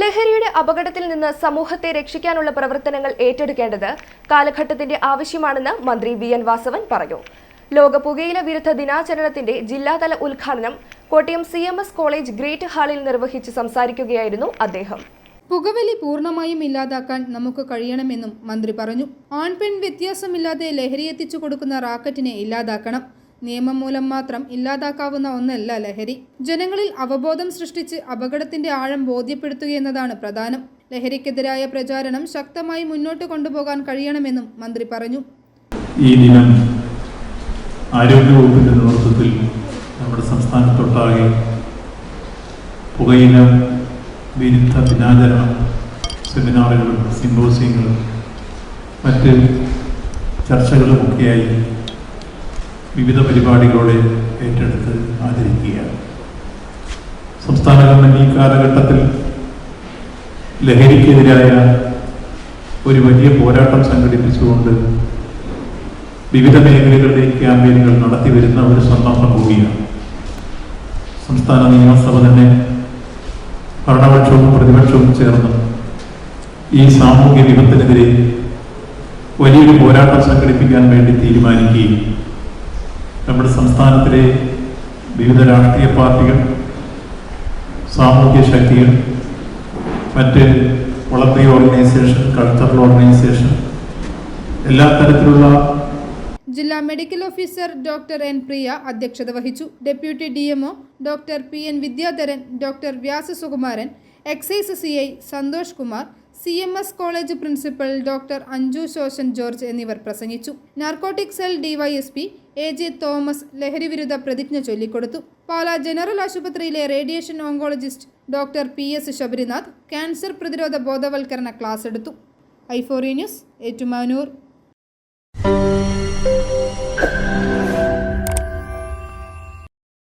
ലഹരിയുടെ അപകടത്തിൽ നിന്ന് സമൂഹത്തെ രക്ഷിക്കാനുള്ള പ്രവർത്തനങ്ങൾ ഏറ്റെടുക്കേണ്ടത് കാലഘട്ടത്തിന്റെ ആവശ്യമാണെന്ന് മന്ത്രി വി എൻ വാസവൻ പറഞ്ഞു. ലോക പുകയില വിരുദ്ധ ദിനാചരണത്തിന്റെ ജില്ലാതല ഉദ്ഘാടനം Kottayam C M S college great ഹാളിൽ നിർവഹിച്ച് സംസാരിക്കുകയായിരുന്നു അദ്ദേഹം. പുകവലി പൂർണമായും ഇല്ലാതാക്കാൻ നമുക്ക് കഴിയണമെന്നും മന്ത്രി പറഞ്ഞു. ആൺപെൺ വ്യത്യാസമില്ലാതെ ലഹരി എത്തിച്ചു കൊടുക്കുന്ന റാക്കറ്റിനെ ഇല്ലാതാക്കണം. നിയമം മൂലം മാത്രം ഇല്ലാതാക്കാവുന്ന ഒന്നല്ല ലഹരി. ജനങ്ങളിൽ അവബോധം സൃഷ്ടിച്ച് അപകടത്തിന്റെ ആഴം ബോധ്യപ്പെടുത്തുകയെന്നതാണ് പ്രധാനം. ലഹരിക്കെതിരായ പ്രചാരണം ശക്തമായി മുന്നോട്ട് കൊണ്ടുപോകാൻ കഴിയണമെന്നും മന്ത്രി പറഞ്ഞു. ഈ ദിനം ആരോഗ്യവകുപ്പിന്റെ നേതൃത്വത്തിൽ നമ്മുടെ സംസ്ഥാനത്തൊട്ടാകെ പുകയില വിരുദ്ധ ദിനാചരണം സെമിനാറുകളും സിമ്പോസിയങ്ങളും മറ്റ് ചർച്ചകളുമൊക്കെയായി വിവിധ പരിപാടികളോടെ ഏറ്റെടുത്ത് ആചരിക്കുകയാണ് സംസ്ഥാന ഗവൺമെന്റ് ഈ കാലഘട്ടത്തിൽ ലഹരിക്കെതിരായ ഒരു വലിയ പോരാട്ടം സംഘടിപ്പിച്ചുകൊണ്ട് വിവിധ മേഖലകളിലെ ക്യാമ്പയിനുകൾ നടത്തി വരുന്ന ഒരു സന്ദർഭം കൂടിയാണ്. സംസ്ഥാന നിയമസഭ തന്നെ ഭരണപക്ഷവും പ്രതിപക്ഷവും ചേർന്ന് ഈ സാമൂഹ്യ വിപത്തിനെതിരെ വലിയൊരു പോരാട്ടം സംഘടിപ്പിക്കാൻ വേണ്ടി തീരുമാനിക്കുകയും നമ്മുടെ സംസ്ഥാനത്തിലെ വിവിധ രാഷ്ട്രീയ പാർട്ടികൾ സാമൂഹ്യ ശക്തികൾ മറ്റ് വളർത്തിയ ഓർഗനൈസേഷൻ കൾച്ചറൽ ഓർഗനൈസേഷൻ എല്ലാ തരത്തിലുള്ള ജില്ലാ medical officer doctor N Priya അധ്യക്ഷത വഹിച്ചു. Deputy D MO doctor P N Vidyadharan doctor Vyasa Sukumaran excise C I Santhosh Kumar C M S college principal doctor Anju Shoshan George എന്നിവർ പ്രസംഗിച്ചു. Narcotic cell DYSP A J Thomas ലഹരിവിരുദ്ധ പ്രതിജ്ഞ ചൊല്ലിക്കൊടുത്തു. Pala general ആശുപത്രിയിലെ radiation oncologist doctor P S Sabarinath cancer പ്രതിരോധ ബോധവൽക്കരണ class എടുത്തു. ഐഫോറി ന്യൂസ് ഏറ്റുമാനൂർ.